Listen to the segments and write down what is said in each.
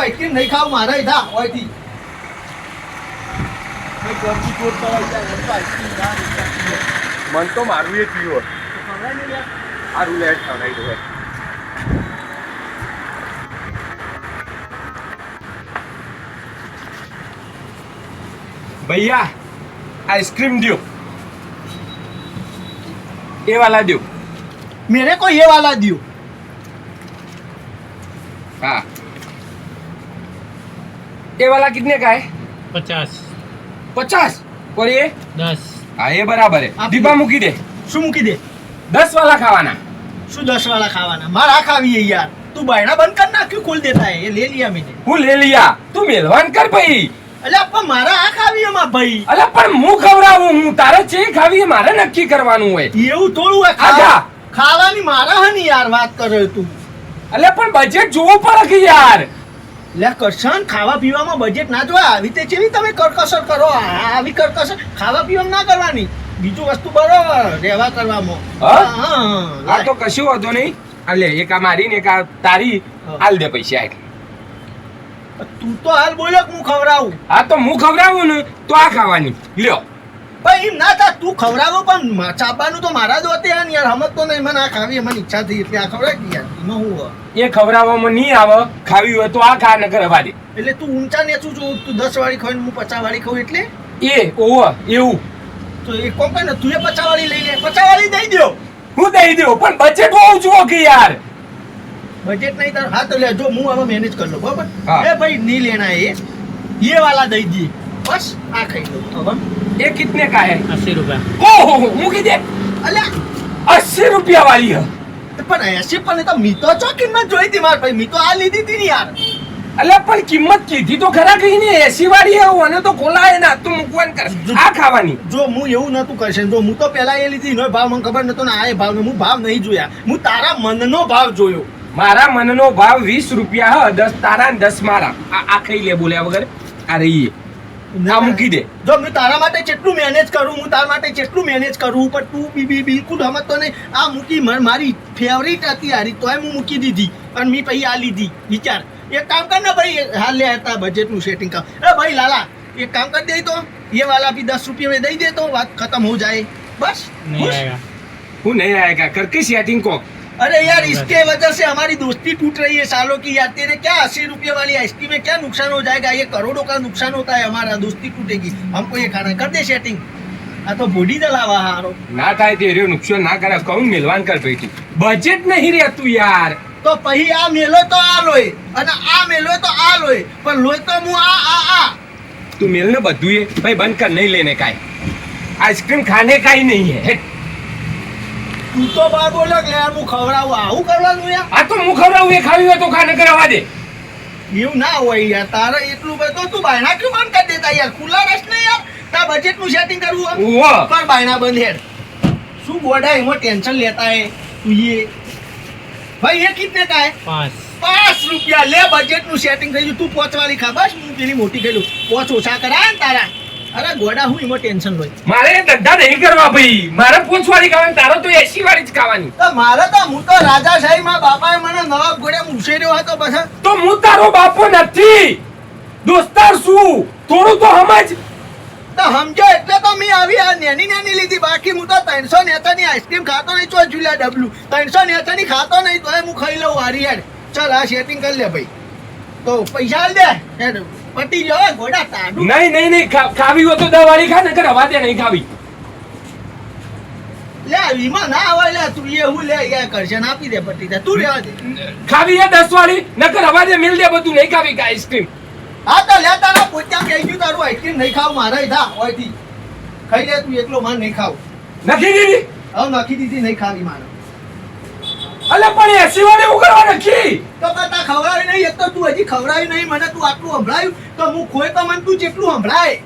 Ice cream નહીં ખાવ મારે ઈધા ઓયથી મન તો મારવી એ પીવો આ રૂલેટ ભૈયા આઈસ્ક્રીમ દો એ વાલા દો મેરે કોઈ એ વાલા દો હા. ये वाला कितने का है પચાસ पचास और ये દસ हाँ ये बराबर है आप दीपा मुकी दे શું મૂકી દે दस वाला खावाना શું દસ વાળા ખાવાના મારા ખાવી है यार તું બાયણા બંધ कर નાખ્યું खोल देता है ये ले लिया मैंने હું ले लिया તું મેલવાન કર ભાઈ અલ્યા પણ મારા આ ખાવી એમાં ભાઈ અલા પણ હું ખવડાવું હું તારે છે ખાવી એ મારે નક્કી કરવાનું હોય એવું થોડું હોય આજા. ખાવા- ખાવાની મારા હની યાર વાત કરે તું અલે પણ બજેટ જોવું પડે કે યાર લે કરશન ખાવા પીવામાં બજેટ ના જોવા આવી તે જેવી તમે કરકસર કરો? આવી કરકસર. ખાવા પીવામાં ના કરવાની. બીજું વસ્તુ બરોબર રહેવા કરવામાં. હા? તો કશું વાંધો નહીં. આ લે એક આ મારી ને એક આ તારી. હાલ દે પૈસા તું તો હાલ બોલ્યો કે હું ખવડાવું. હા તો હું ખવડાવું ને તો આ ખાવાની. લ્યો. પણ એમ ના થાય તું ખવડાવો પણ ચાપાનું તો મારા જ હોતે યાર હમત તો નહીં મને આ ખાવી મને ઈચ્છા થઈ એટલે આ ખવડાવી યાર એમાં હું એ ખવડાવવામાં નહીં આવે ખાવી હોય તો આ ખા ન કરવા દે. એટલે તું ઊંચા નેચું છું તું દસ વાળી ખાવ હું પચાસ વાળી ખાવ એટલે? એ ઓવ એવું. તો એ કોમ ને તું એ પચાસ વાળી લઈ લે પચાસ વાળી દઈ દો હું દઈ દઉં પણ બજેટ હોવું જોઈએ કે યાર. બજેટ નહીં તાર હા તો લે જો હું હવે મેનેજ કરી લઉં બરાબર? એ ભાઈ નહીં લેના એ. એ વાલા દઈ દઈએ બસ आ એ કિતને કા હે અસી રૂપિયા. ઓહો હો, મૂકી દે. અલ્યા અસી રૂપિયા વાળી હે. પણ એસી પણ તો મી તો ચો કિંમત જોઈ હતી માર ભાઈ? મી તો આ લીધી હતી ને યાર. અલ્યા પણ કિંમત કીધી તો ખરા કઈ ને એસી વાળી હે? અને તો ખોલાય ના તું મૂકવાન કર આ ખાવાની. જો હું એવું નતું કરશે જો હું તો પેલા એ લીધી નો ભાવ મને ખબર નતો ને આ એ ભાવ હું ભાવ નહીં જોયા. હું તારા મનનો ભાવ જોયો. મારા મનનો ભાવ વીસ રૂપિયા હ દસ તારા ને દસ મારા. આ આ ખાઈ લે બોલ્યા વગર. આ રહી ના મૂકી દે. જો હું તારા માટે જેટલું મેનેજ કરું હું તારા માટે કેટલું મેનેજ કરું પણ તું બીબી બિલકુલ હમતો નહીં. આ મૂકી મારી ફેવરિટ હતી હારી તોય હું મૂકી દીધી. પણ મેં પછી આ લીધી. વિચાર. એક કામ કર ને ભાઈ હાલ લે હતા બજેટનું સેટિંગ કર. એ ભાઈ લાલા એક કામ કરી દે તો. એ વાલા બી દસ રૂપિયા મેં દઈ દે તો વાત ખતમ હો જાય. બસ હું નહીં આયેગા કરકે સેટિંગ કોક? अरे यार इसके वजह से हमारी दोस्ती टूट रही है सालों की यार तेरे क्या अस्सी रुपये वाली आइसक्रीम में क्या नुकसान हो जाएगा ये करोड़ों का नुकसान होता है हमारा दोस्ती टूटेगी हमको ये खाना कर दे सेटिंग हाँ तो बॉडी जलावा हारो ના થાય તે રહ્યો નુકસાન ના કરે કહું મેલવાન કર ભાઈ તું બજેટ નહીં રહેતું યાર તો પછી આ મેલો તો આ લોય અને આ મેલો તો આ લોય પણ લોય તો હું આ આ આ તું મેલ ને બધું એ ભાઈ બંધ કર નહીં લેને કાઈ આઈસ્ક્રીમ ખાને કાઈ નહીં હે હેટ. તું તો બાર બોલ્યો કે યાર હું ખવડાવું આવું કરવાનું યાર? આ તો હું ખવડાવું એ ખાવી હોય તો ખા ન કરાવવા દે. એવું ના હોય યાર તારે એટલું બધું તું બાયણા કેમ બંધ કરી દેતા યાર ખુલ્લા રસ ને યાર તાર બજેટનું સેટિંગ કરવું હોય. પણ બાયણા બંધ હેડ. શું ગોડા એમાં ટેન્શન લેતા હે? તું એ. ભાઈ એ કિતને કા હે પાંચ. પાંચ રૂપિયા. લે બજેટનું સેટિંગ થઈ ગયું. તું પોચ વાળી ખા. બસ હું પેલી મોટી ખાઈ લઉં પોચ ઓછા કરા તારા. અરે ગોડા હું એમાં ટેન્શન હોય. મારે ધંધા નહીં કરવા ભાઈ. મારે પૂંછ વાળી ખાવાની તારો તો એસી વાળી જ ખાવાની. તો મારે તો હું તો રાજાશાહી માં બાપાએ મને નવાબ ઘોડે ઉછેર્યો હતો પછી. તો હું તારો બાપો નથી. દોસ્તાર શું થોડું તો સમજ. તો સમજો એટલે તો મેં આવી આ નેની નેની લીધી. બાકી હું તો ત્રણસો નેતાની આઈસ્ક્રીમ ખાતો નહીં તો જુલિયા ડબલું. ત્રણસો નેતાની ખાતો નહીં તો હું ખાઈ લઉં હારી યાર ચાલ આ સેટિંગ કરી લે ભાઈ. તો પૈસા દે. હેડ. પટી જો ઘોડા તાડું. નહીં નહીં નહીં ખાવી હોય તો દસ વાળી ખા ને રવા વાતે નહીં ખાવી. લે વીમા ના આવે લે તું એ હું લે યાર કરશે આપી દે પટી દે તું રહેવા દે. ખાવી હે દસ વાળી નકર રવા દે મિલ દે બધું નહીં ખાવી આઈસ્ક્રીમ. હા તો લે તારા પોત્યા કહી ગયું તારું આઈસ્ક્રીમ નહીં ખાવ મારા થા હોયથી. ખાઈ લે તું એકલો માર નહીં ખાવ. નથી દીધી? હવે નાખી દીધી નહીં ખાવી મારે. અલે પણ એસી વાળી ઉગાડવા નથી. તો કતા ખવડાવી નહીં એક તો તું હજી ખવડાવી નહીં મને તું આટલું સંભળાયું તો હું ખોય તો મને તું જેટલું સંભળાય.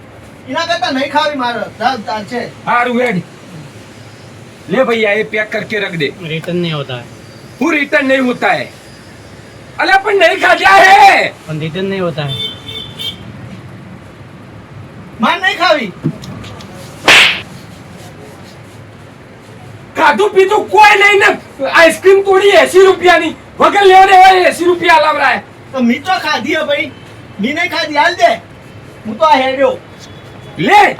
એના કરતા નહીં ખાવી મારે. દાદ છે. હારું હેડ. લે ભૈયા એ પેક કરકે રખ દે. રિટર્ન નહીં હોતા હું રિટર્ન નહીં હોતા હે અલે પણ નહીં ખાજા હે. પણ રિટર્ન નહીં હોતા. હે માર નહીં ખાવી. ખાધું પીધું કોઈ નહીં ને. આઈસ્ક્રીમ તોડી એસી રૂપિયાની. વગર લેવા દેવા એસી રૂપિયા લાવરા તો મી તો ખાધી હે ભાઈ. મી નહીં ખાધી. હાલ દે. હું તો આ હેડ્યો. લે.